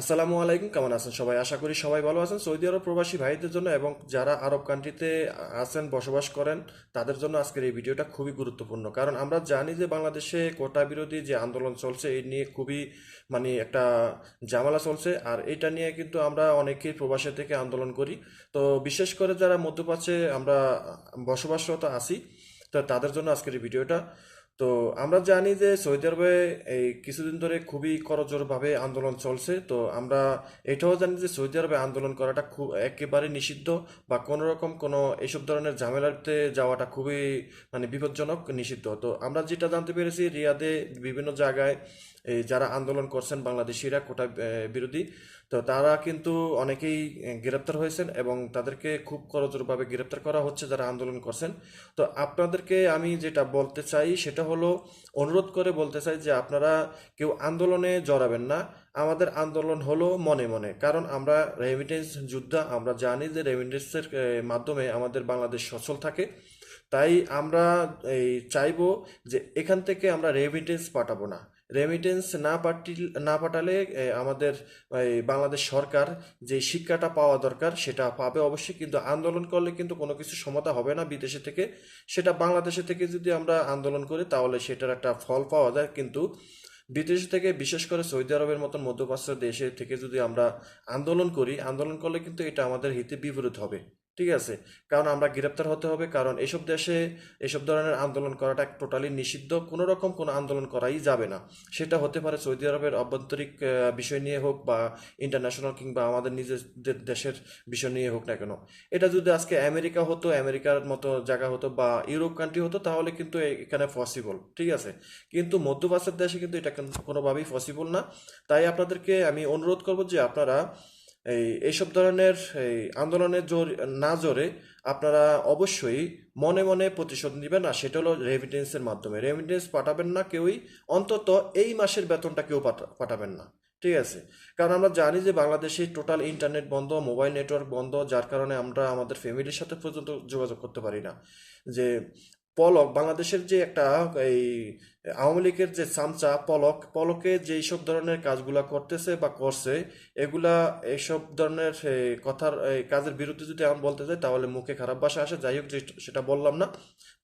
আসসালামু আলাইকুম, কেমন আছেন সবাই? আশা করি সবাই ভালো আছেন। সৌদি আরব প্রবাসী ভাইদের জন্য এবং যারা আরব কান্ট্রিতে আছেন, বসবাস করেন, তাদের জন্য আজকের এই ভিডিওটা খুবই গুরুত্বপূর্ণ। কারণ আমরা জানি যে বাংলাদেশে কোটা বিরোধী যে আন্দোলন চলছে, এই নিয়ে খুবই মানে একটা জামালা চলছে। আর এটা নিয়ে কিন্তু আমরা অনেকেই প্রবাসে থেকে আন্দোলন করি। তো বিশেষ করে যারা মধ্যপ্রাচ্যে আমরা বসবাসরত আছি, তো তাদের জন্য আজকের এই ভিডিওটা তো আমরা জানি যে সৌদি আরবে এই কিছুদিন ধরে খুবই করজোরভাবে আন্দোলন চলছে। তো আমরা এটাও জানি যে সৌদি আরবে আন্দোলন করাটা খুব একেবারে নিষিদ্ধ বা কোনো রকম কোনো এসব ধরনের ঝামেলাতে যাওয়াটা খুবই মানে বিপজ্জনক নিষিদ্ধ। তো আমরা যেটা জানতে পেরেছি, রিয়াদে বিভিন্ন জায়গায় যারা আন্দোলন করছেন বাংলাদেশিরা কোটা বিরোধী, তো তারা কিন্তু অনেকেই গ্রেপ্তার হয়েছেন এবং তাদেরকে খুব করজোরভাবে গ্রেপ্তার করা হচ্ছে যারা আন্দোলন করছেন। তো আপনাদেরকে আমি যেটা বলতে চাই সেটা হলো, অনুরোধ করে বলতে চাই যে আপনারা কেউ আন্দোলনে জড়াবেন না। আমাদের আন্দোলন হলো মনে মনে, কারণ আমরা রেমিটেন্স যোদ্ধা, আমরা জানি যে রেমিটেন্সের মাধ্যমে আমাদের বাংলাদেশ সচল থাকে। তাই আমরা, এই, চাইব যে এখান থেকে আমরা রেমিটেন্স পাঠাবো না। রেমিটেন্স না পাঠি না পাঠালে আমাদের বাংলাদেশ সরকার যে শিক্ষাটা পাওয়া দরকার সেটা পাবে অবশ্যই, কিন্তু আন্দোলন করলে কিন্তু কোনো কিছু সমতা হবে না বিদেশে থেকে। সেটা বাংলাদেশে থেকে যদি আমরা আন্দোলন করি, তাহলে সেটার একটা ফল পাওয়া যায়, কিন্তু বিদেশ থেকে, বিশেষ করে সৌদি আরবের মতন মধ্যপ্রাচ্য দেশে থেকে যদি আমরা আন্দোলন করি, আন্দোলন করলে কিন্তু এটা আমাদের হিতে বিপরীত হবে। ঠিক আছে? কারণ আমরা গ্রেপ্তার হতে হবে, কারণ এসব দেশে এসব ধরনের আন্দোলন করাটা টোটালি নিষিদ্ধ। কোনো রকম কোনো আন্দোলন করাই যাবে না। সেটা হতে পারে সৌদি আরবের অভ্যন্তরিক বিষয় নিয়ে হোক বা ইন্টারন্যাশনাল কিংবা আমাদের নিজেদের দেশের বিষয় নিয়ে হোক না কেন। এটা যদি আজকে আমেরিকা হতো, আমেরিকার মতো জায়গা হতো বা ইউরোপ কান্ট্রি হতো, তাহলে কিন্তু এখানে পসিবল ঠিক আছে? কিন্তু মধ্যপ্রাচ্যের দেশে কিন্তু এটা কোনোভাবেই পসিবল না। তাই আপনাদেরকে আমি অনুরোধ করব যে আপনারা এই এইসব ধরনের, এই আন্দোলনে জোর, না জোরে আপনারা অবশ্যই মনে মনে প্রতিশোধ নেবেন। আর সেটা হলো রেমিটেন্সের মাধ্যমে। রেমিটেন্স পাঠাবেন না কেউই। অন্তত এই মাসের বেতনটা কেউ পাঠা- পাঠাবেন না। ঠিক আছে? কারণ আমরা জানি যে বাংলাদেশে টোটাল ইন্টারনেট বন্ধ মোবাইল নেটওয়ার্ক বন্ধ, যার কারণে আমরা আমাদের ফ্যামিলির সাথে পর্যন্ত যোগাযোগ করতে পারি না। যে পলক, বাংলাদেশের যে একটা, এই আওয়ামী লীগের যে চামচা, পলক, পলকে যেই সব ধরনের কাজগুলা করতেছে বা করছে, এগুলা এইসব ধরনের কথার কাজের বিরুদ্ধে যদি আমি বলতে যাই, তাহলে মুখে খারাপ ভাষা আসে। যাই হোক যে- সেটা বললাম না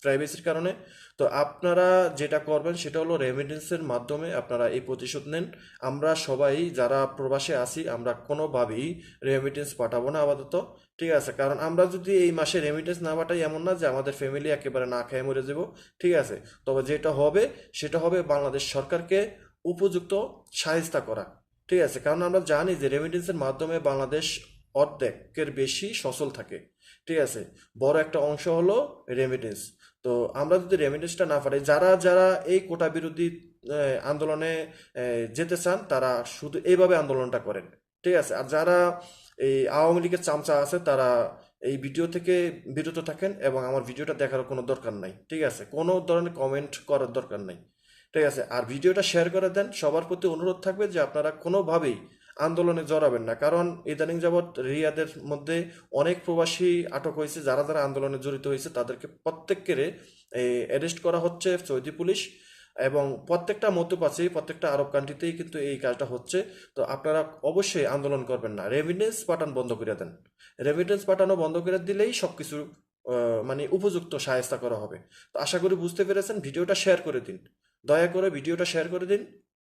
প্রাইভেসির কারণে। তো আপনারা যেটা করবেন, সেটা হলো রেমিটেন্সের মাধ্যমে আপনারা এই প্রতিশোধ নেন। আমরা সবাই যারা প্রবাসে আছি, আমরা কোনোভাবেই রেমিটেন্স পাঠাবো না, আপাতত। ঠিক আছে, কারণ আমরা যদি এই মাসে রেমিটেন্স না পাঠাই এমন না যে আমাদের ফ্যামিলি একেবারে না খেয়ে মরে যাব, ঠিক আছে? তবে যেটা হবে, সেটা হবে বাংলাদেশ সরকারকে উপযুক্ত সাহায্য করা, ঠিক আছে? কারণ আমরা জানি যে রেমিটেন্সের মাধ্যমে বাংলাদেশ অর্ধেকের বেশি সচল থাকে, ঠিক আছে? বড় একটা অংশ হলো রেমিটেন্স তো আমরা যদি রেমিটেন্সটা না পাঠাই, যারা যারা এই কোটা বিরোধী আন্দোলনে যেতে চান, তারা শুধু এইভাবে আন্দোলনটা করেন, ঠিক আছে? আর যারা এই আওয়ামী লীগের চামচা আছে, তারা এই ভিডিও থেকে বিরত থাকেন এবং আমার ভিডিওটা দেখার কোনো দরকার নাই, ঠিক আছে? কোনো ধরনের কমেন্ট করার দরকার নাই, ঠিক আছে? আর ভিডিওটা শেয়ার করে দেন, সবার প্রতি অনুরোধ থাকবে যে আপনারা কোনোভাবেই আন্দোলনে জড়াবেন না, কারণ ইদানিং যাবৎ রিয়াদের মধ্যে অনেক প্রবাসী আটক হয়েছে, যারা যারা আন্দোলনে জড়িত হয়েছে, তাদেরকে প্রত্যেককে অ্যারেস্ট করা হচ্ছে সৌদি পুলিশ। এবং প্রত্যেকটা মধ্যপ্রাচ্যেই, প্রত্যেকটা আরব কান্ট্রিতেই কিন্তু এই কাজটা হচ্ছে। তো আপনারা অবশ্যই আন্দোলন করবেন না। রেমিটেন্স পাঠান বন্ধ করে দেন। রেমিটেন্স পাঠানো বন্ধ করে দিলেই সব কিছু মানে উপযুক্ত সাহায্য করা হবে। তো আশা করি বুঝতে পেরেছেন। ভিডিওটা শেয়ার করে দিন। দয়া করে ভিডিওটা শেয়ার করে দিন।